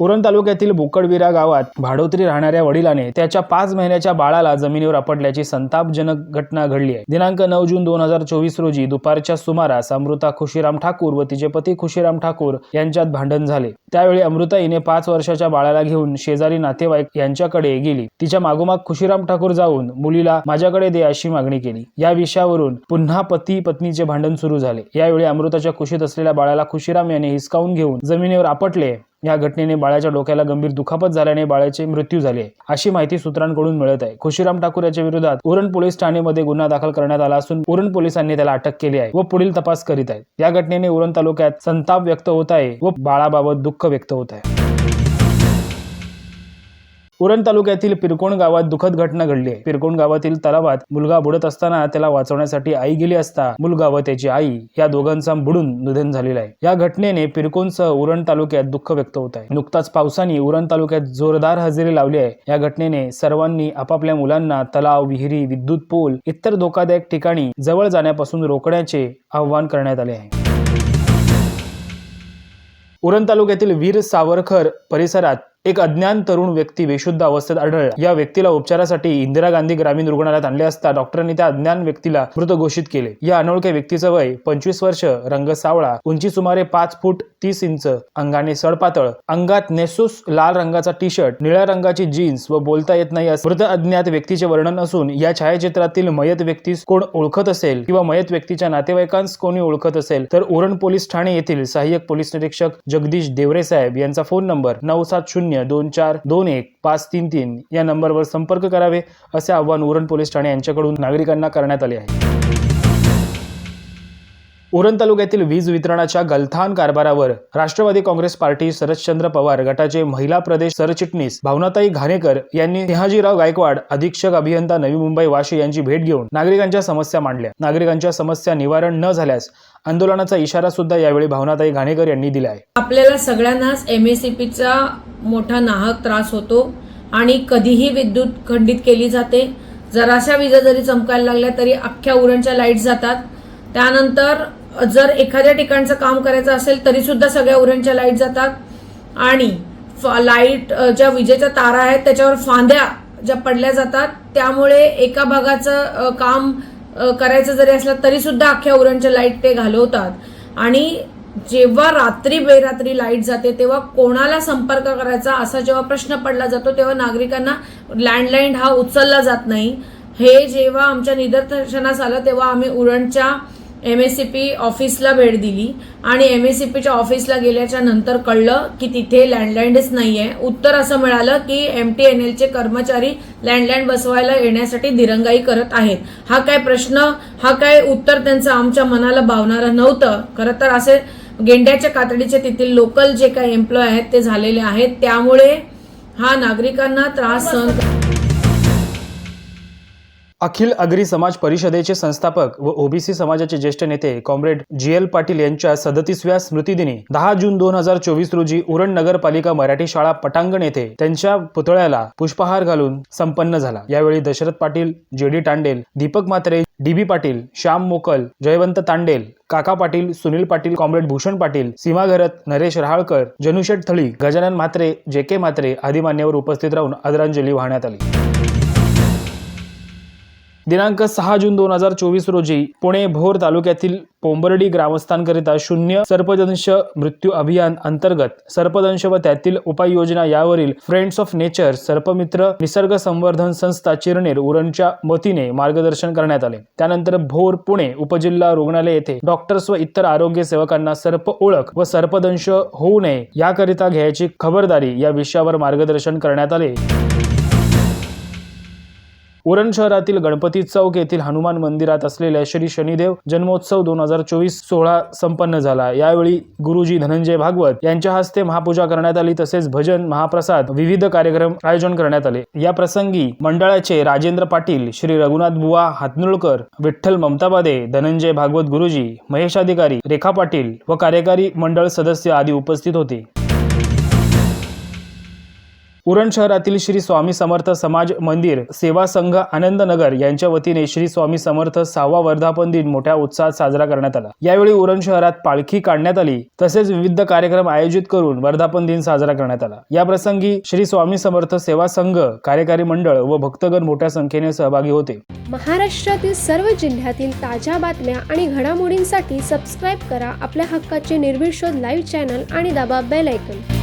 उरण तालुक्यातील बोकडविरा गावात भाडोत्री राहणाऱ्या वडिलाने त्याच्या पाच महिन्याच्या बाळाला जमिनीवर आपटल्याची संतापजनक घटना घडली आहे. दिनांक नऊ जून दोन हजार चोवीस रोजी दुपारच्या सुमारास अमृता खुशीराम ठाकूर व तिचे पती खुशीराम ठाकूर यांच्यात भांडण झाले. त्यावेळी अमृता हिने पाच वर्षाच्या बाळाला घेऊन शेजारी नातेवाईक यांच्याकडे गेली. तिच्या मागोमाग खुशीराम ठाकूर जाऊन मुलीला माझ्याकडे दे अशी मागणी केली. या विषयावरून पुन्हा पती पत्नीचे भांडण सुरू झाले. यावेळी अमृताच्या कुशीत असलेल्या बाळाला खुशीराम याने हिसकावून घेऊन जमिनीवर आपटले. या घटनेने बाळाच्या डोक्याला गंभीर दुखापत झाल्याने बाळाचे मृत्यू झाले. अशी माहिती सूत्रांकडून मिळत आहे. खुशीराम ठाकूर याच्या विरोधात उरण पोलीस ठाणेमध्ये गुन्हा दाखल करण्यात आला असून उरण पोलिसांनी त्याला अटक केली आहे व पुढील तपास करीत आहेत. या घटनेने उरण तालुक्यात संताप व्यक्त होत आहे व बाळाबाबत दुःख व्यक्त होत आहे. उरण तालुक्यातील पिरकोण गावात दुखद घटना घडली आहे. पिरकोण गावातील तलावात मुलगा बुडत असताना त्याला वाचवण्यासाठी आई गेली असता मुलगा व त्याची आई या दोघांचा बुडून निधन झालेला आहे. या घटनेने पिरकोणसह उरण तालुक्यात दुःख व्यक्त होत आहे. नुकताच पावसाने उरण तालुक्यात जोरदार हजेरी लावली आहे. या घटनेने सर्वांनी आपापल्या मुलांना तलाव विहिरी विद्युत पोल इतर धोकादायक ठिकाणी जवळ जाण्यापासून रोखण्याचे आवाहन करण्यात आले आहे. उरण तालुक्यातील वीर सावरखर परिसरात एक अज्ञान तरुण व्यक्ती बेशुद्ध अवस्थेत आढळला. या व्यक्तीला उपचारासाठी इंदिरा गांधी ग्रामीण रुग्णालयात आणले असता डॉक्टरांनी त्या अज्ञान व्यक्तीला मृत घोषित केले. या अनोळख्या व्यक्तीचं वय पंचवीस वर्ष रंग सावळा उंची सुमारे पाच फूट तीस इंच अंगाने सडपातळ. अंगात नेसूस लाल रंगाचा टी शर्ट निळ्या रंगाची जीन्स व बोलता येत नाही असं मृत अज्ञात व्यक्तीचे वर्णन असून या छायाचित्रातील मयत व्यक्तीस कोण ओळखत असेल किंवा मयत व्यक्तीच्या नातेवाईकांस कोणी ओळखत असेल तर उरण पोलीस ठाणे येथील सहाय्यक पोलीस निरीक्षक जगदीश देवरे साहेब यांचा फोन नंबर नऊ सात शून्य दोन चार दोन एक पाच तीन तीन या नंबरवर संपर्क करावे असे आवाहन उरण पोलीस ठाणे यांच्याकडून नागरिकांना करण्यात आले आहे. उरण तालुक्यातील वीज वितरणाच्या गलथान कारभारावर राष्ट्रवादी काँग्रेस पार्टी शरदचंद्र पवार गटाचे महिला प्रदेश सरचिटणीस भावनाताई घाणेकर यांनी सिंहाजीराव गायकवाड अधीक्षक अभियंता नवी मुंबई वाशी यांची भेट घेऊन नागरिकांच्या समस्या मांडल्या. नागरिकांच्या समस्या निवारण न झाल्यास आंदोलनाचा इशारा सुद्धा यावेळी भावनाताई घाणेकर यांनी दिला आहे आपल्याला सगळ्यांनाच एम एस सी पीचा मोठा नाहक त्रास होतो आणि कधीही विद्युत खंडित केली जाते. जराशा विजा जरी चमकायला लागल्या तरी अख्ख्या उरणच्या लाइट जातात. त्यानंतर जर एखाद्या ठिकाणचं काम करायचं असेल तरी सुद्धा सगळ्या उरणच्या लाइट जातात. आणि फ- लाइट ज्या विजेच्या तारा आहेत त्याच्यावर फांद्या ज्या पडल्या जातात. त्यामुळे एका भागाचं काम करायचं जरी असलं तरी सुद्धा अख्ख्या उरणच्या लाइट ते घालवतात. आणि जेव्हा रात्री बेरात्री लाइट जाते तेव्हा कोणाला संपर्क करायचा असा जेव्हा प्रश्न पडला जातो तेव्हा नागरिकांना लँडलाईन हा उचलला जात नाही. हे जेव्हा आमच्या निदर्शनास आलं तेव्हा आम्ही उरणच्या एम एस सी पी ऑफिसला भेट दिली. आणि एम एस सी पीच्या ऑफिसला गेल्याच्यानंतर कळलं की तिथे लँडलाईनच नाही आहे उत्तर असं मिळालं की एम टी एन एलचे कर्मचारी लँडलाईन बसवायला येण्यासाठी दिरंगाई करत आहेत. हा काय प्रश्न हा काय उत्तर त्यांचं आमच्या मनाला भावणारं नव्हतं. खरं तर असे गेंड्याच्या कातडीचे तेथील लोकल जे काही एम्प्लॉय आहेत ते झालेले आहेत. त्यामुळे हा नागरिकांना त्रास सहन अखिल अग्री समाज परिषदेचे संस्थापक व ओबीसी समाजाचे ज्येष्ठ नेते कॉम्रेड जी एल पाटील यांच्या सदतीसव्या स्मृतिदिनी दहा जून दोन हजार चोवीस रोजी उरण नगरपालिका मराठी शाळा पटांगण येथे त्यांच्या पुतळ्याला पुष्पहार घालून संपन्न झाला. यावेळी Dashrath Patil J D Tandel Deepak Matre D B Patil Shyam Mokal Jaywant Tandel Kaka Patil Sunil Patil comrade Bhushan Patil Seema Gharat Naresh Rahalkar Janusheth Thali Gajanan Mhatre जे के म्हात्रे आदी मान्यवर उपस्थित राहून आदरांजली वाहण्यात आली. दिनांक सहा जून दोन हजार चोवीस रोजी पुणे भोर तालुक्यातील पोंबर्डी ग्रामस्थांकरिता शून्य सर्पदंश मृत्यू अभियान अंतर्गत सर्पदंश व त्यातील उपाययोजना यावरील फ्रेंड्स ऑफ नेचर सर्पमित्र निसर्ग संवर्धन संस्था चिरनेर उरणच्या वतीने मार्गदर्शन करण्यात आले. त्यानंतर भोर पुणे उपजिल्हा रुग्णालय येथे डॉक्टर्स व इतर आरोग्य सेवकांना सर्प ओळख व सर्पदंश होऊ नये याकरिता घ्यायची खबरदारी या विषयावर मार्गदर्शन करण्यात आले. उरण शहरातील गणपती चौक येथील हनुमान मंदिरात असलेल्या श्री शनिदेव जन्मोत्सव दोन हजार चोवीस सोहळा संपन्न झाला. यावेळी गुरुजी धनंजय भागवत यांच्या हस्ते महापूजा करण्यात आली तसेच भजन महाप्रसाद विविध कार्यक्रम आयोजन करण्यात आले. या प्रसंगी मंडळाचे राजेंद्र पाटील श्री रघुनाथ बुवा हातनुळकर विठ्ठल ममताबादे धनंजय भागवत गुरुजी महेश अधिकारी रेखा पाटील व कार्यकारी मंडळ सदस्य आदी उपस्थित होते. उरण शहरातील श्री स्वामी समर्थ समाज मंदिर सेवा संघ आनंदनगर यांच्या वतीने श्री स्वामी समर्थ सहावा वर्धापन दिन मोठ्या उत्साहात साजरा करण्यात आला. यावेळी उरण शहरात पालखी काढण्यात आली तसेच विविध कार्यक्रम आयोजित करून वर्धापन दिन साजरा करण्यात आला. या प्रसंगी श्री स्वामी समर्थ सेवा संघ कार्यकारी मंडळ व भक्तगण मोठ्या संख्येने सहभागी होते. महाराष्ट्रातील सर्व जिल्ह्यातील ताज्या बातम्या आणि घडामोडींसाठी सबस्क्राईब करा आपल्या हक्काचे निर्भीड शोध लाईव्ह चॅनल आणि दाबा बेल ऐकून